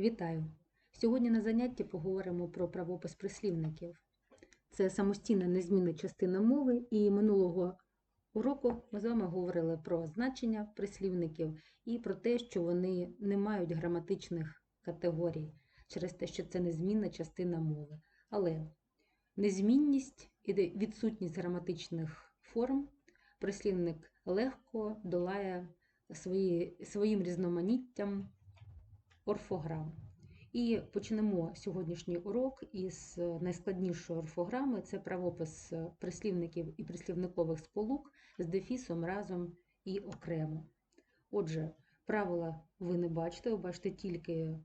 Вітаю! Сьогодні на занятті поговоримо про правопис прислівників. Це самостійна незмінна частина мови, і минулого уроку ми з вами говорили про значення прислівників і про те, що вони не мають граматичних категорій через те, що це незмінна частина мови. Але незмінність і відсутність граматичних форм прислівник легко долає свої, своїм різноманіттям орфограм. І почнемо сьогоднішній урок із найскладнішої орфограми це правопис прислівників і прислівникових сполук з дефісом разом і окремо. Отже, правила ви не бачите, ви бачите тільки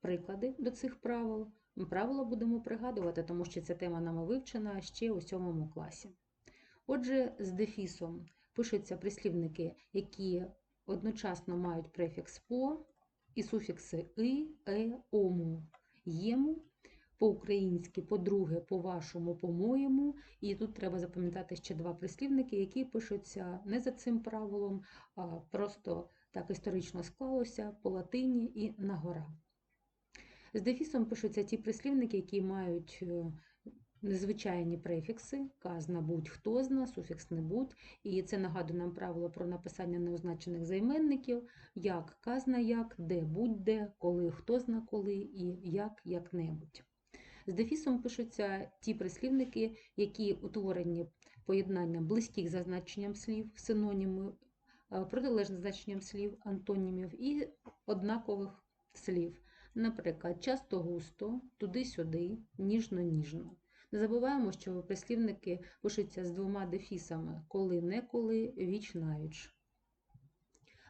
приклади до цих правил. Правила будемо пригадувати, тому що ця тема нами вивчена ще у сьомому класі. Отже, з дефісом пишуться прислівники, які одночасно мають префікс по і суфікси и, е, ому, єму, по-українськи, по-друге, по-вашому, по-моєму. І тут треба запам'ятати ще два прислівники, які пишуться не за цим правилом, а просто так історично склалося по латині і на гора. З дефісом пишуться ті прислівники, які мають е, незвичайні префікси, казна будь хто зна, суфікс не будь. І це нагадує нам правило про написання неозначених займенників, як казна як, де будь-де, коли хто зна коли і як як-небудь. З дефісом пишуться ті прислівники, які утворені поєднанням близьких за значенням слів, синонімів, протилежним значенням слів, антонімів і однакових слів. Наприклад, часто густо, туди-сюди, ніжно-ніжно. Не забуваємо, що прислівники пишуться з двома дефісами коли-неколи, віч-навіч.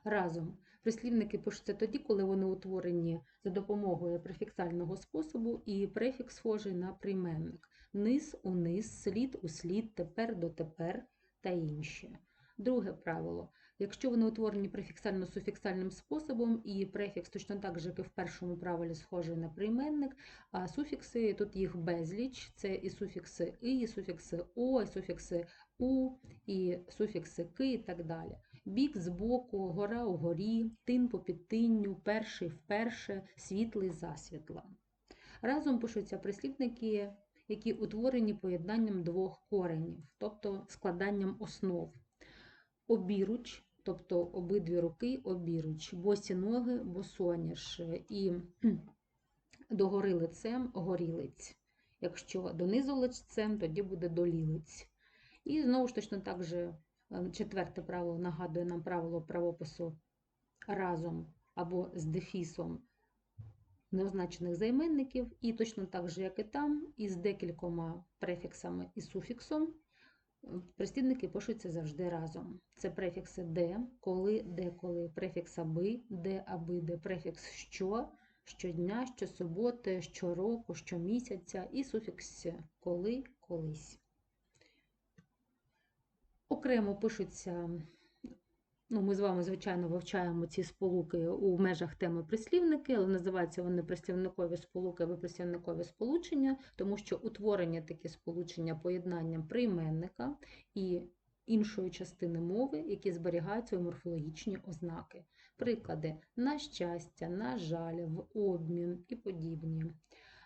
Разом прислівники пишуться тоді, коли вони утворені за допомогою префіксального способу і префікс схожий на прийменник низ, униз, слід, услід, тепер, дотепер та інші. Друге правило. Якщо вони утворені префіксально-суфіксальним способом, і префікс точно так же, як і в першому правилі, схожий на прийменник, а суфікси тут їх безліч, це і суфікси «и», і суфікси О, і суфікси У, і суфікси «ки» і так далі. Бік збоку, гора угорі, тин по підтинню, перший вперше, світлий засвітла. Разом пишуться прислівники, які утворені поєднанням двох коренів, тобто складанням основ. Обіруч, тобто обидві руки обіруч, босі ноги босоніж і догори лицем горілиць. Якщо донизу лицем, тоді буде долілиць. І знову ж точно так же четверте правило нагадує нам правило правопису разом або з дефісом неозначених займенників, і точно так же, як і там, із декількома префіксами і суфіксом. Прислівники пишуться завжди разом. Це префікси де, коли, деколи, префікс аби, де, аби, де, префікс що, щодня, щосуботи, щороку, щомісяця і суфікс коли, колись. Окремо пишуться, ну, ми з вами, звичайно, вивчаємо ці сполуки у межах теми прислівники, але називаються вони прислівникові сполуки або прислівникові сполучення, тому що утворення такі сполучення поєднанням прийменника і іншої частини мови, які зберігають свої морфологічні ознаки. Приклади на щастя, на жаль, в обмін і подібні.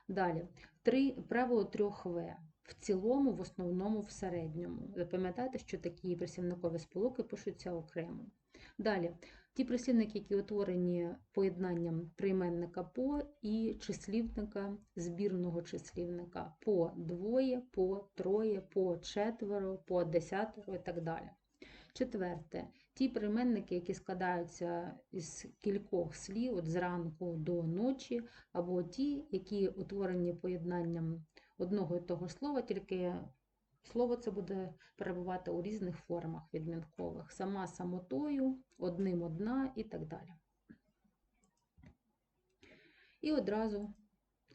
Далі, три, правило трьох В. В цілому, в основному, в середньому. Запам'ятайте, що такі прислівникові сполуки пишуться окремо. Далі, ті прислівники, які утворені поєднанням прийменника по і числівника збірного числівника по двоє, по троє, по четверо, по десятеро і так далі. Четверте, ті прийменники, які складаються із кількох слів от зранку до ночі, або ті, які утворені поєднанням одного і того слова, тільки слово це буде перебувати у різних формах відмінкових. Сама самотою, одним одна і так далі. І одразу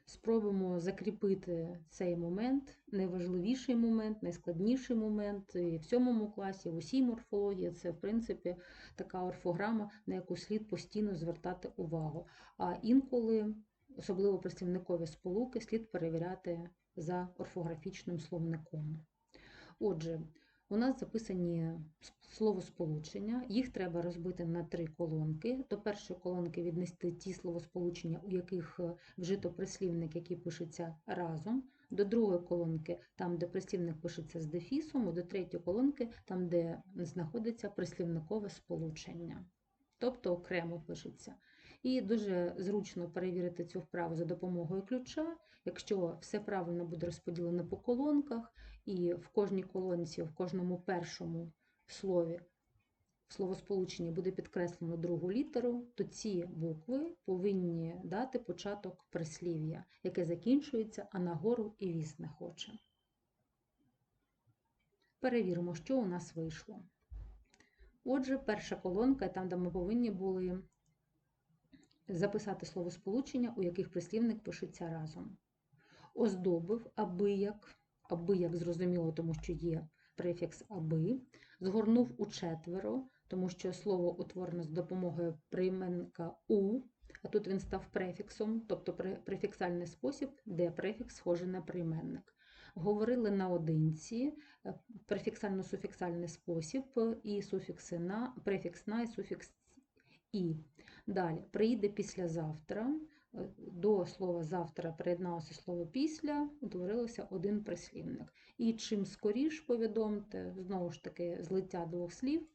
спробуємо закріпити цей момент, найважливіший момент, найскладніший момент і в сьомому класі, в усій морфології. Це, в принципі, така орфограма, на яку слід постійно звертати увагу. А інколи, особливо представникові сполуки, слід перевіряти за орфографічним словником. Отже, у нас записані словосполучення. Їх треба розбити на три колонки. До першої колонки віднести ті словосполучення, у яких е, вжито прислівник, який пишеться разом. До другої колонки, там, де прислівник пишеться з дефісом, до третьої колонки, там, де знаходиться прислівникове сполучення. Тобто окремо пишеться. І дуже зручно перевірити цю вправу за допомогою ключа. Якщо все правильно буде розподілено по колонках, і в кожній колонці, в кожному першому слові, в словосполученні буде підкреслено другу літеру, то ці букви повинні дати початок прислів'я, яке закінчується, а нагору і віс не хоче. Перевіримо, що у нас вийшло. Отже, перша колонка, там, де ми повинні були записати словосполучення, у яких прислівник пишеться разом. Оздобив аби як, аби як зрозуміло, тому що є префікс аби, згорнув у четверо, тому що слово утворено з допомогою прийменника у, а тут він став префіксом, тобто префіксальний спосіб, де префікс схожий на прийменник. Говорили наодинці, е, префіксально-суфіксальний спосіб і суфікси на, префікс на і суфікс і. Далі приїде післязавтра. Е, До слова завтра приєдналося слово після, утворилося один прислівник. І чим скоріш повідомте, знову ж таки, злиття двох слів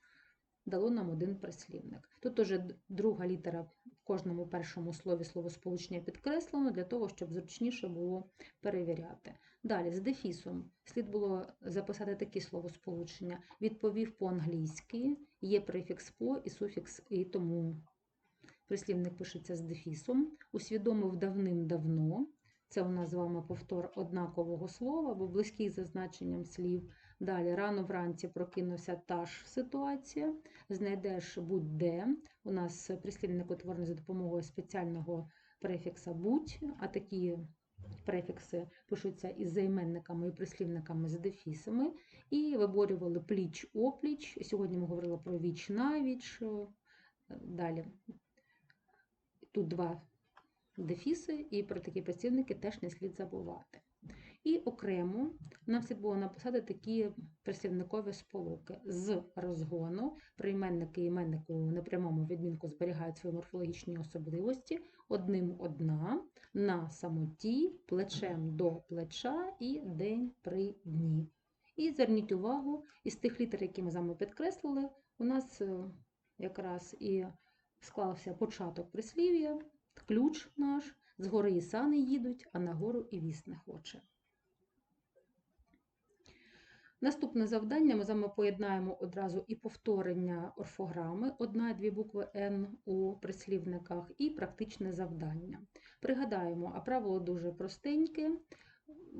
дало нам один прислівник. Тут уже друга літера в кожному першому слові словосполучення підкреслено для того, щоб зручніше було перевіряти. Далі з дефісом слід було записати такі словосполучення. Відповів по-англійськи, є префікс по і суфікс і тому прислівник пишеться з дефісом. Усвідомив давним-давно. Це у нас з вами повтор однакового слова або близький за значенням слів. Далі рано вранці прокинувся та ж ситуація. Знайдеш будь-де. У нас прислівник утворений за допомогою спеціального префікса будь, а такі префікси пишуться із займенниками і прислівниками з дефісами. І виборювали пліч-опліч. Сьогодні ми говорили про віч-навіч. Далі тут два дефіси, і про такі працівники теж не слід забувати. І окремо нам слід було написати такі прислівникові сполуки. З розгону прийменники і іменники у непрямому відмінку зберігають свої морфологічні особливості, одним одна, на самоті, плечем до плеча і день при дні. І зверніть увагу, із тих літер, які ми з вами підкреслили, у нас е, якраз і склався початок прислів'я, ключ наш, згори і сани їдуть, а нагору і віс не хоче. Наступне завдання ми з вами поєднаємо одразу і повторення орфограми, одна і дві букви Н у прислівниках, і практичне завдання. Пригадаємо, а правило дуже простеньке.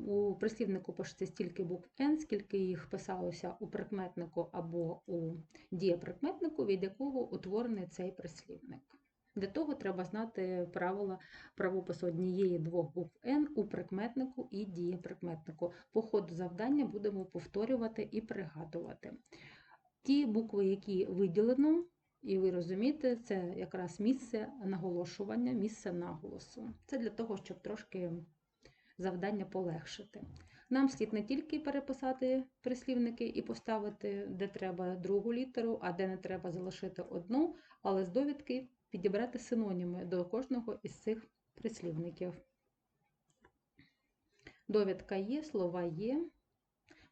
У прислівнику пишеться стільки букв N, скільки їх писалося у прикметнику або у дієприкметнику, від якого утворений цей прислівник. Для того треба знати правила правопису однієї двох букв N у прикметнику і дієприкметнику. По ходу завдання будемо повторювати і пригадувати. Ті букви, які виділено, і ви розумієте, це якраз місце наголошування, місце наголосу. Це для того, щоб трошки завдання полегшити. Нам слід не тільки переписати прислівники і поставити, де треба другу літеру, а де не треба залишити одну, але з довідки підібрати синоніми до кожного із цих прислівників. Довідка є, слова є.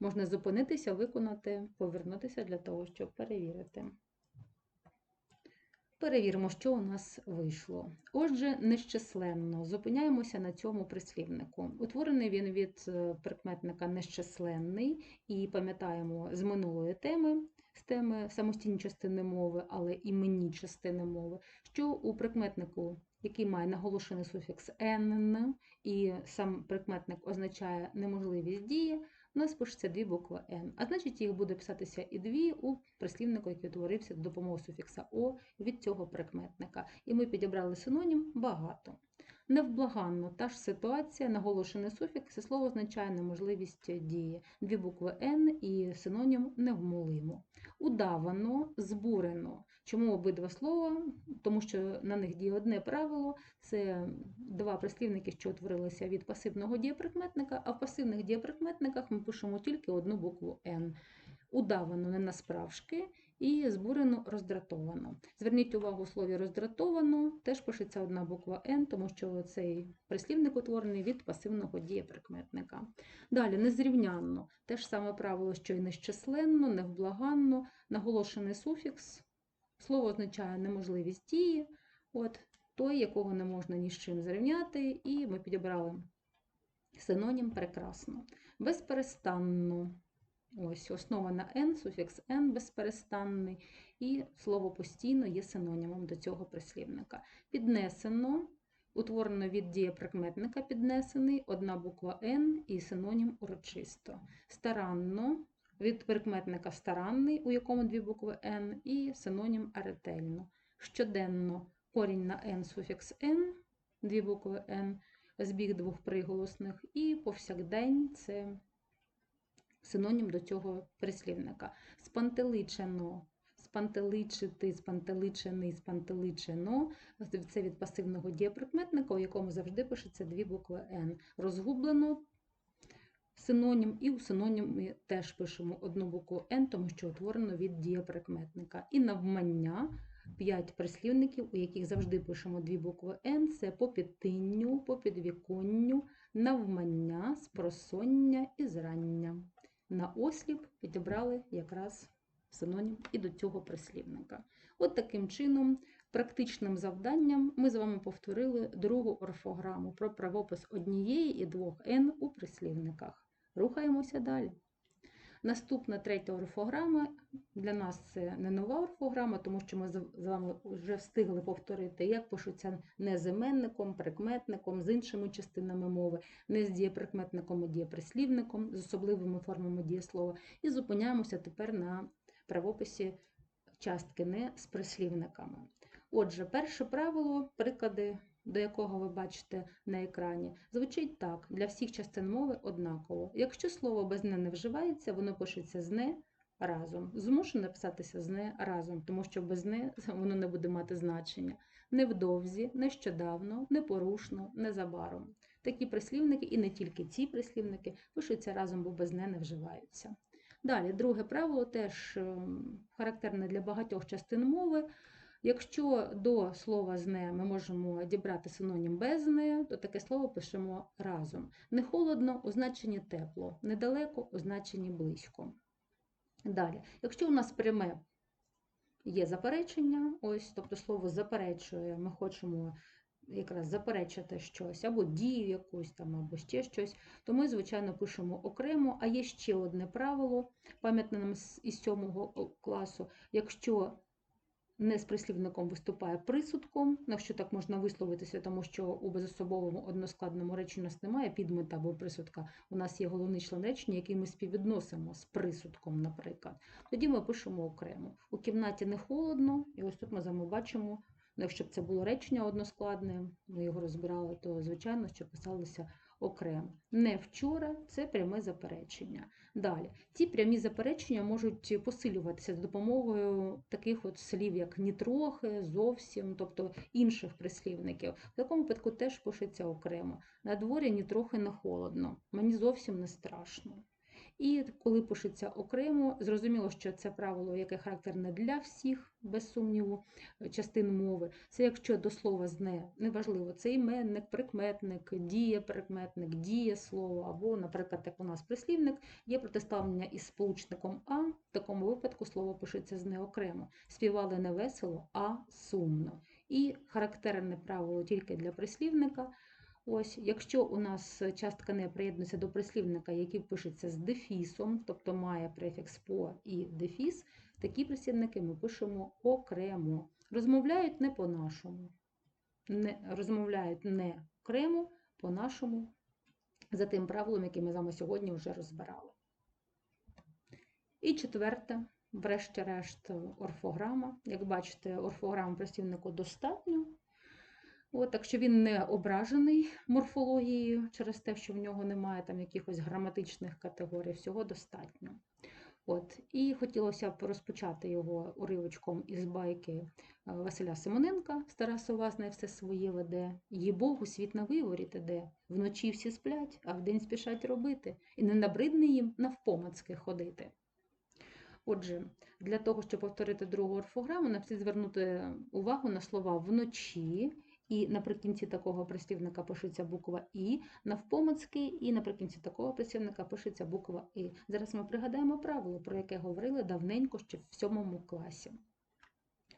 Можна зупинитися, виконати, повернутися для того, щоб перевірити. Перевіримо, що у нас вийшло. Отже, нещисленно. Зупиняємося на цьому прислівнику. Утворений він від е, прикметника нещисленний, і пам'ятаємо з минулої теми, з теми самостійні частини мови, але іменні частини мови, що у прикметнику, який має наголошений суфікс «н», і сам прикметник означає неможливість дії, у нас пишеться дві букви Н, а значить їх буде писатися і дві у прислівнику, який утворився за допомогою суфікса О від цього прикметника. І ми підібрали синонім багато. Невблаганно та ж ситуація, наголошений суфікс, і слово означає неможливість дії. Дві букви Н і синонім невмолимо. Удавано, збурено. Чому обидва слова? Тому що на них діє одне правило це два прислівники, що утворилися від пасивного дієприкметника, а в пасивних дієприкметниках ми пишемо тільки одну букву Н. удавано, не насправжки, і збурено роздратовано. Зверніть увагу у слові роздратовано, теж пишеться одна буква Н, тому що цей прислівник утворений від пасивного дієприкметника. Далі незрівнянно, те ж саме правило, що й нещасленно, невблаганно, наголошений суфікс. Слово означає неможливість дії, от той, якого не можна ні з чим зрівняти, і ми підібрали синонім прекрасно. Безперестанно. Ось основа на N, суфікс N безперестанний, і слово постійно є синонімом до цього прислівника. Піднесено, утворено від дієприкметника піднесений, одна буква N і синонім урочисто. Старанно, від прикметника старанний, у якому дві букви N, і синонім ретельно. Щоденно корінь на N, суфікс N, дві букви N, збіг двох приголосних, і повсякдень це синонім до цього прислівника. Спантеличено, спантеличити, спантеличений, спантеличено. Це від пасивного дієприкметника, у якому завжди пишеться дві букви Н. Розгублено синонім, і у синонімі теж пишемо одну букву Н, тому що утворено від дієприкметника. І навмання. П'ять прислівників, у яких завжди пишемо дві букви Н, це по підтинню, по підвіконню, навмання, спросоння і зрання. На осліп підібрали якраз синонім і до цього прислівника. От таким чином, практичним завданням ми з вами повторили другу орфограму про правопис однієї і двох Н у прислівниках. Рухаємося далі. Наступна третя орфограма для нас це не нова орфограма, тому що ми з вами вже встигли повторити, як пишуться не з іменником, прикметником, з іншими частинами мови, не з дієприкметником і дієприслівником, з особливими формами дієслова. І зупиняємося тепер на правописі частки не з прислівниками. Отже, перше правило, приклади до якого ви бачите на екрані, звучить так: для всіх частин мови однаково. Якщо слово без не не вживається, воно пишеться з не разом. Змушене писатися з не разом, тому що без не воно не буде мати значення. Невдовзі, нещодавно, непорушно, незабаром. Такі прислівники, і не тільки ці прислівники, пишуться разом, бо без не не вживаються. Далі, друге правило теж ем, характерне для багатьох частин мови. Якщо до слова зне ми можемо дібрати синонім без не, то таке слово пишемо разом. Не холодно у значенні тепло, недалеко у значенні близько. Далі, якщо у нас пряме є заперечення, ось, тобто слово заперечує, ми хочемо якраз заперечити щось, або дію якусь там, або ще щось, то ми, звичайно, пишемо окремо, а є ще одне правило, пам'ятне нам із 7 класу, якщо не з прислівником виступає присудком, якщо так можна висловитися, тому що у безособовому односкладному речі у нас немає підмета або присудка, у нас є головний член речення, який ми співвідносимо з присудком, наприклад. Тоді ми пишемо окремо. У кімнаті не холодно, і ось тут ми з вами бачимо, ну, якщо б це було речення односкладне, ми його розбирали, то звичайно, що писалося окремо. Не вчора це пряме заперечення. Далі, ці прямі заперечення можуть посилюватися з допомогою таких от слів, як нітрохи, зовсім, тобто інших прислівників. В такому випадку теж пишеться окремо. На дворі нітрохи не холодно, мені зовсім не страшно. І коли пишеться окремо, зрозуміло, що це правило, яке характерне для всіх, без сумніву, частин мови. Це якщо до слова зне, неважливо, це іменник, прикметник, дієприкметник, дієслово, або, наприклад, як у нас прислівник, є протиставлення із сполучником А, в такому випадку слово пишеться зне окремо. Співали не весело, а сумно. І характерне правило тільки для прислівника. Ось, Якщо у нас частка не приєднується до прислівника, який пишеться з дефісом, тобто має префікс по і дефіс, такі прислівники ми пишемо окремо. Розмовляють не по-нашому. Розмовляють не окремо, по-нашому, за тим правилом, яке ми з вами сьогодні вже розбирали. І четверте, врешті-решт, орфограма. Як бачите, орфограм прислівнику достатньо. От, Так що він не ображений морфологією через те, що в нього немає там якихось граматичних категорій, всього достатньо. От, І хотілося б розпочати його уривочком із байки е, Василя Симоненка, Стара сова знає все своє веде, її Богу світ на виворіт іде, вночі всі сплять, а вдень спішать робити, і не набридне їм навпомацьки ходити. Отже, для того, щоб повторити другу орфограму, нам слід звернути увагу на слова вночі, і наприкінці такого прислівника пишеться буква І, навпомацьки, і наприкінці такого прислівника пишеться буква І. Зараз ми пригадаємо правило, про яке говорили давненько ще в сьомому класі.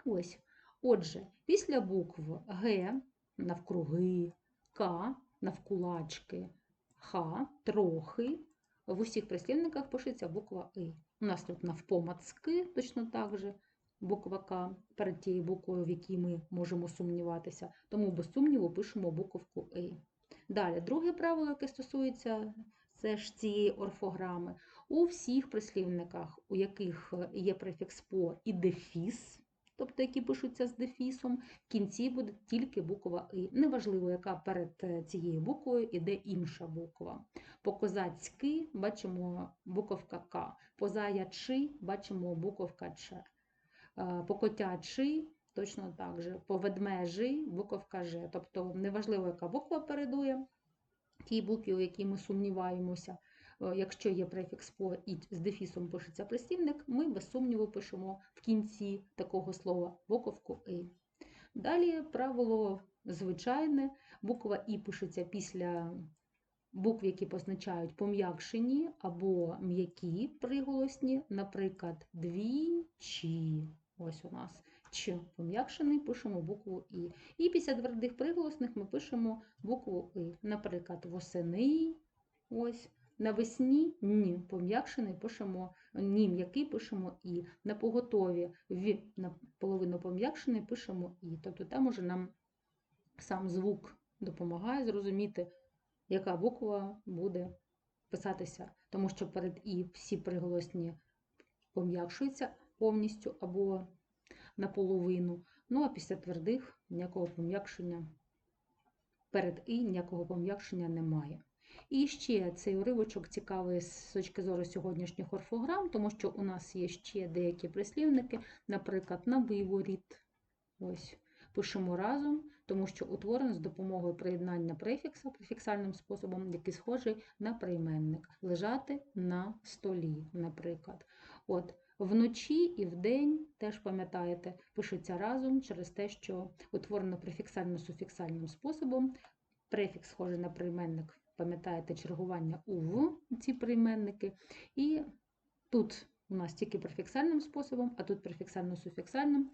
Ось. Отже, після букв Г навкруги, К навкулачки, Х трохи. В усіх прислівниках пишеться буква И. У нас тут навпомацки, точно так же, буква К перед тією буквою, в якій ми можемо сумніватися. Тому без сумніву пишемо буковку И. Далі, друге правило, яке стосується це ж цієї орфограми. У всіх прислівниках, у яких є префікс по і дефіс, тобто які пишуться з дефісом, в кінці буде тільки буква И. Неважливо, яка перед цією буквою іде інша буква. По козацьки бачимо буковка К, по заячи бачимо буковка Ч, по котячий точно так же, по ведмежий буковка Ж. Тобто неважливо, яка буква передує тій букві, у якій ми сумніваємося. Е, Якщо є префікс по і з дефісом пишеться прислівник, ми без сумніву пишемо в кінці такого слова буковку И. Далі правило звичайне, буква І пишеться після букв, які позначають пом'якшені або м'які приголосні, наприклад, двічі. Ось у нас Ч пом'якшений, пишемо букву І. І після твердих приголосних ми пишемо букву І. Наприклад, восени, ось, навесні ні, пом'якшений пишемо ні, м'який пишемо І. На поготові в наполовину пом'якшений пишемо І. Тобто там уже нам сам звук допомагає зрозуміти, яка буква буде писатися, тому що перед І всі приголосні пом'якшуються повністю або наполовину. Ну а після твердих ніякого пом'якшення перед І ніякого пом'якшення немає. І ще цей уривочок цікавий з точки зору сьогоднішніх орфограм, тому що у нас є ще деякі прислівники, наприклад, на виворіт. Ось, пишемо разом, тому що утворений з допомогою приєднання префікса префіксальним способом, який схожий на прийменник. Лежати на столі, наприклад. От, Вночі і вдень, теж пам'ятаєте, пишуться разом через те, що утворено префіксально-суфіксальним способом. Префікс схожий на прийменник, пам'ятаєте, чергування УВ ці прийменники. І тут у нас тільки префіксальним способом, а тут префіксально-суфіксальним.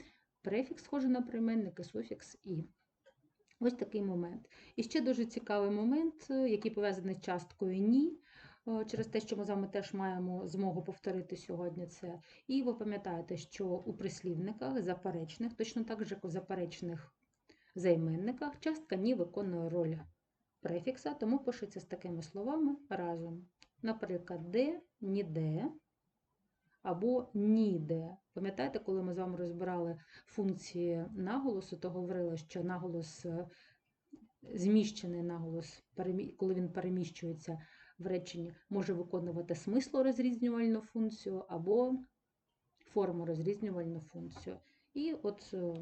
Префікс схожий на прийменник і суфікс І. Ось такий момент. І ще дуже цікавий момент, який пов'язаний з часткою ні. Е, через те, що ми з вами теж маємо змогу повторити сьогодні це. І ви пам'ятаєте, що у прислівниках заперечних, точно так же, як у заперечних займенниках, частка ні виконує роль префікса, тому пишеться з такими словами разом. Наприклад, де, ніде або ніде. Пам'ятаєте, коли ми з вами розбирали функції наголосу, то говорили, що наголос, е, зміщений наголос, коли він переміщується в реченні може виконувати смислорозрізнювальну функцію або форморозрізнювальну функцію. І от е,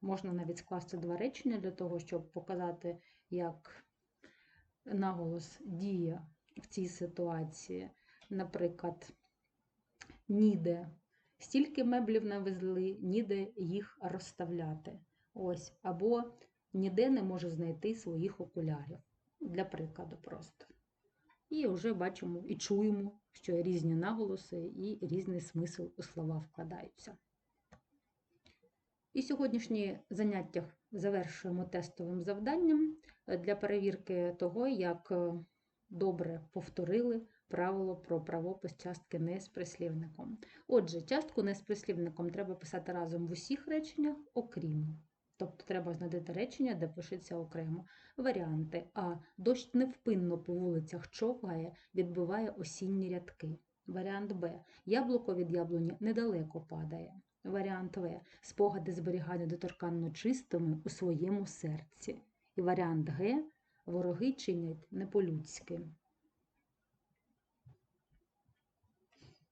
можна навіть скласти два речення для того, щоб показати, як наголос діє в цій ситуації. Наприклад, ніде стільки меблів навезли, ніде їх розставляти. Ось, Або ніде не може знайти своїх окулярів. Для прикладу просто. І вже бачимо і чуємо, що різні наголоси і різний смисл у слова вкладаються. І сьогоднішнє заняття завершуємо тестовим завданням для перевірки того, як е, добре повторили правило про правопис частки не з прислівником. Отже, частку не з прислівником треба писати разом в усіх реченнях, окрім. Тобто треба знайти речення, де пишеться окремо. Варіанти А. Дощ невпинно по вулицях човгає, відбиває осінні рядки. Варіант Б. Яблуко від яблуні недалеко падає. Варіант В. Спогади зберігання доторканно чистими у своєму серці. І варіант Г. Вороги чинять не по-людськи.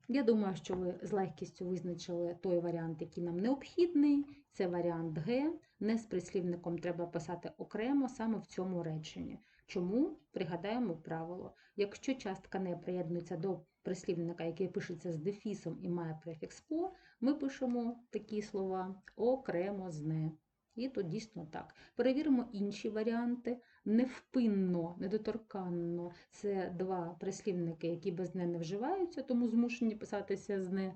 Я думаю, що ви з легкістю визначили той варіант, який нам необхідний. Це варіант Г. Не з прислівником треба писати окремо саме в цьому реченні. Чому? Пригадаємо правило. Якщо частка не приєднується до прислівника, який пишеться з дефісом і має префікс по, ми пишемо такі слова окремо з не. І то дійсно так. Перевіримо інші варіанти. Невпинно, недоторканно це два прислівники, які без не не вживаються, тому змушені писатися з не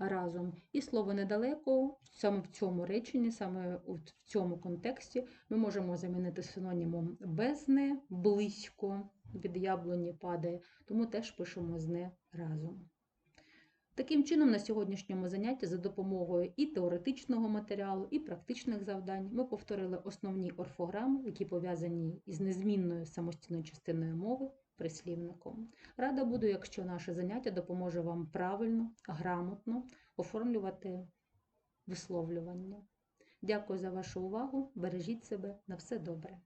разом. І слово недалеко, саме в цьому реченні, саме в цьому контексті, ми можемо замінити синонімом без не, близько, від яблуні падає, тому теж пишемо з не разом. Таким чином, на сьогоднішньому занятті за допомогою і теоретичного матеріалу, і практичних завдань ми повторили основні орфограми, які пов'язані із незмінною самостійною частиною мови прислівником. Рада буду, якщо наше заняття допоможе вам правильно, грамотно оформлювати висловлювання. Дякую за вашу увагу. Бережіть себе на все добре.